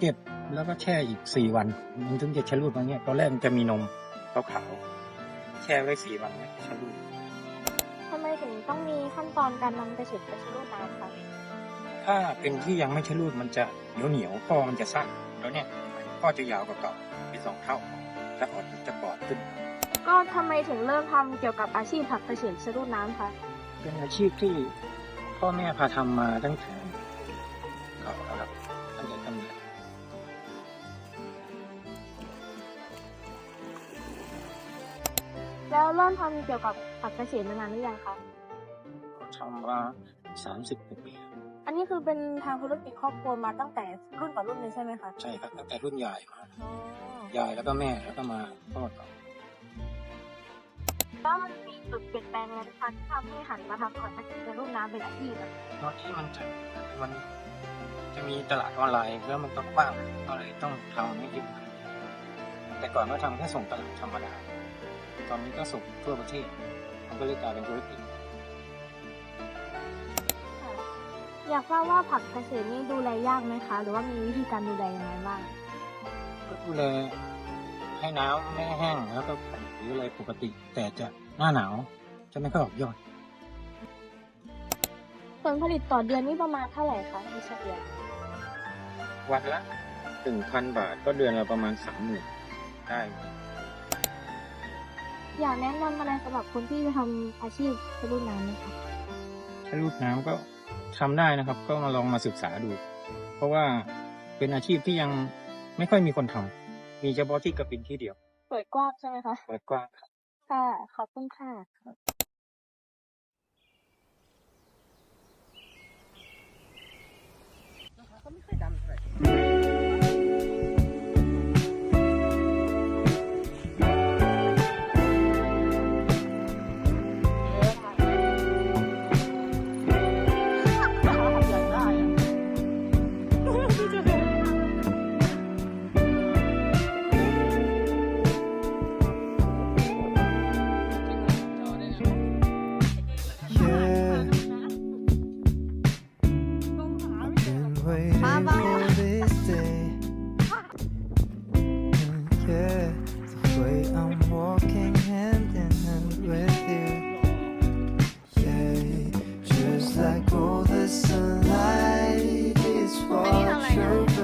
เก็บแล้วก็แช่อีกสี่วัน มันถึงจะชะลูดมาเนี้ยตอนแรกมันจะมีนมขาวๆแช่ไว้สี่วันเนี่ยชะลูดทำไมถึงต้องมีขั้นตอนการนำไปเฉดไปชะลูดน้ำคะถ้าเป็นที่ยังไม่ชะลูดมันจะเหนียวเหนียวๆข้อมันจะสั้นแล้วเนี่ยข้อจะยาวกว่าเก่าเป็นสองเท่าถ้าอดจะปลอดขึ้น ก็ทำไมถึงเริ่มทำเกี่ยวกับอาชีพผักกระเฉดชะลูดน้ำคะเป็นอาชีพที่พ่อแม่พาทำมาตั้งแต่ แล้วเริ่มทำเกี่ยวกับผักกระเฉดมานานหรือยังคะทำมาสามสิบกว่าปีอันนี้คือเป็นทางธุรกิจครอบครัวมาตั้งแต่รุ่นต่อรุ่นเลยใช่ไหมคะใช่ครับตั้งแต่รุ่นยายมาอ๋อยายแล้วก็แม่แล้วก็มาพ่อต่อแล้วมันมีจุดเปลี่ยนแปลงอะไรไหมคะที่ทำให้หันมาทำผักกระเฉดชะลูดน้ำเป็นอาชีพอะตอนที่มันจะมันจะมีตลาดออนไลน์แล้วมันก็กว้างก็เลยต้องทำให้เยอะแต่ก่อนก็ทำแค่ส่งตลาดธรรมดา ตอนนี้ก็ส่งทั่วประเทศ มันก็เลยกลายเป็นธุรกิจ อยากทราบว่าผักกระเฉดนี่ดูแลยากไหมคะ หรือว่ามีวิธีการดูแลยังไงบ้าง ก็ดูแลให้น้ำไม่แห้งแล้วก็หรืออะไรปกติ แต่จะหน้าหนาวจะไม่ค่อยออกยอด ผลผลิตต่อเดือนนี่ประมาณเท่าไหร่คะที่เฉลี่ยวันละถึงพันบาทก็เดือนละประมาณสามหมื่นได้ อยากแนะนำอะไรสำหรับคนที่จะทำอาชีพชะลูดน้ำไหมคะถ้ารูดน้ำก็ทำได้นะครับ ก็มาลองมาศึกษาดู เพราะว่าเป็นอาชีพที่ยังไม่ค่อยมีคนทำมีเฉพาะที่กระปินที่เดียว เปิดกว้างใช่ไหมคะ เปิดกว้างครับค่ะ ขอบคุณค่ะ ก็ไม่ค่อยดำเท่าไหร่ waiting for this day. And yeah, the way I'm walking hand in hand with you. Yeah, just like all the sunlight is what you